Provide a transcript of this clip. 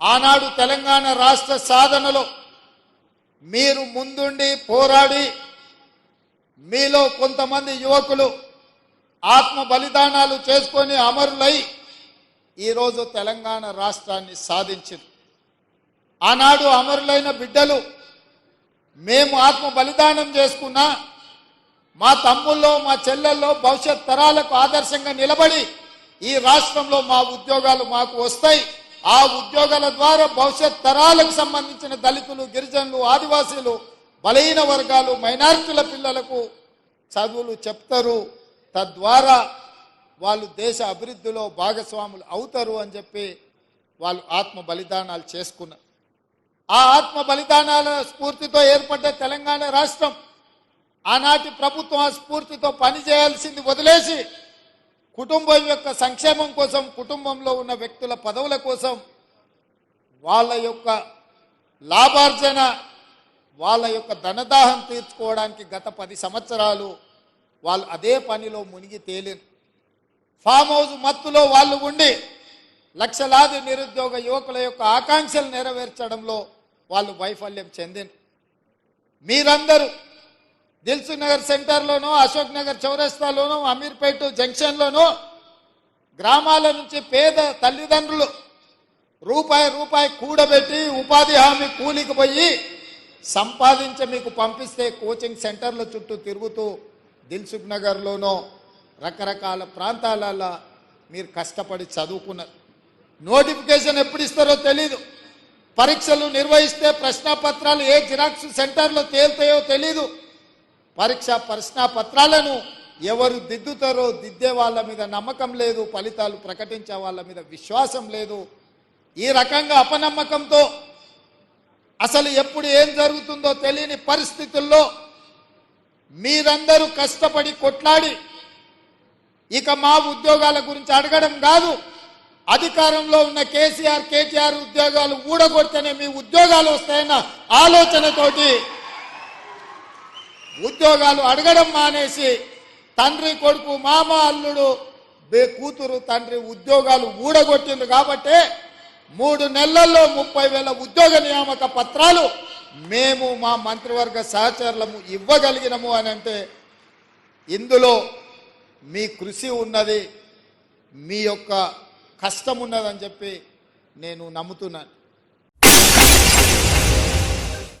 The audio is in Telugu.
ఆనాడు తెలంగాణ రాష్ట్ర సాధనలో మీరు ముందుండి పోరాడి మీలో కొంతమంది యువకులు ఆత్మ బలిదానాలు చేసుకొని అమరులై ఈరోజు తెలంగాణ రాష్ట్రాన్ని సాధించింది ఆనాడు అమరులైన బిడ్డలు మేము ఆత్మ బలిదానం చేసుకున్నా మా తమ్ముల్లో మా చెల్లెల్లో భవిష్యత్ తరాలకు ఆదర్శంగా నిలబడి ఈ రాష్ట్రంలో మా ఉద్యోగాలు మాకు వస్తాయి. ఆ ఉద్యోగాల ద్వారా భవిష్యత్ తరాలకు సంబంధించిన దళితులు గిరిజనులు ఆదివాసీలు బలహీన వర్గాలు మైనారిటీల పిల్లలకు చదువులు చెప్తారు. తద్వారా వాళ్ళు దేశ అభివృద్ధిలో భాగస్వాములు అవుతారు అని చెప్పి వాళ్ళు ఆత్మ బలిదానాలు చేసుకున్నారు. ఆ ఆత్మ బలిదానాల స్ఫూర్తితో ఏర్పడ్డ తెలంగాణ రాష్ట్రం ఆనాటి ప్రభుత్వం ఆ స్ఫూర్తితో పనిచేయాల్సింది వదిలేసి కుటుంబం యొక్క సంక్షేమం కోసం కుటుంబంలో ఉన్న వ్యక్తుల పదవుల కోసం వాళ్ళ యొక్క లాభార్జన వాళ్ళ యొక్క ధనదాహం తీర్చుకోవడానికి గత పది సంవత్సరాలు వాళ్ళు అదే పనిలో మునిగి తేలిన ఫామ్ హౌస్ మత్తులో వాళ్ళు ఉండి లక్షలాది నిరుద్యోగ యువకుల యొక్క ఆకాంక్షలు నెరవేర్చడంలో వాళ్ళు వైఫల్యం చెందిన మీరందరూ దిల్సు నగర్ సెంటర్లోనూ అశోక్ నగర్ చౌరస్తాలోనూ అమీర్పేట జంక్షన్లోనూ గ్రామాల నుంచి పేద తల్లిదండ్రులు రూపాయి రూపాయి కూడబెట్టి ఉపాధి హామీ కూలికి పోయి సంపాదించి మీకు పంపిస్తే కోచింగ్ సెంటర్ల చుట్టూ తిరుగుతూ దిల్సుఖ్ నగర్లోనో రకరకాల ప్రాంతాలలో మీరు కష్టపడి చదువుకున్నారు. నోటిఫికేషన్ ఎప్పుడు ఇస్తారో తెలీదు. పరీక్షలు నిర్వహిస్తే ప్రశ్నపత్రాలు ఏ జిరాక్స్ సెంటర్లో తేలుతాయో తెలీదు. పరీక్ష ప్రశ్న పత్రాలను ఎవరు దిద్దుతారో దిద్దే వాళ్ళ మీద నమ్మకం లేదు ఫలితాలు ప్రకటించే వాళ్ళ మీద విశ్వాసం లేదు. ఈ రకంగా అపనమ్మకంతో అసలు ఎప్పుడు ఏం జరుగుతుందో తెలియని పరిస్థితుల్లో మీరందరూ కష్టపడి కొట్లాడి ఇక మా ఉద్యోగాల గురించి అడగడం కాదు. అధికారంలో ఉన్న కేసీఆర్ కేటీఆర్ ఉద్యోగాలు ఊడగొడితేనే మీ ఉద్యోగాలు వస్తాయన్న ఆలోచనతోటి ఉద్యోగాలు అడగడం మానేసి తండ్రి కొడుకు మామ అల్లుడు బే కూతురు తండ్రి ఉద్యోగాలు ఊడగొట్టింది కాబట్టే మూడు నెలల్లో ముప్పై వేల ఉద్యోగ నియామక పత్రాలు మేము మా మంత్రివర్గ సహచరులము ఇవ్వగలిగినము అని అంటే ఇందులో మీ కృషి ఉన్నది మీ యొక్క కష్టం ఉన్నదని చెప్పి నేను నమ్ముతున్నాను.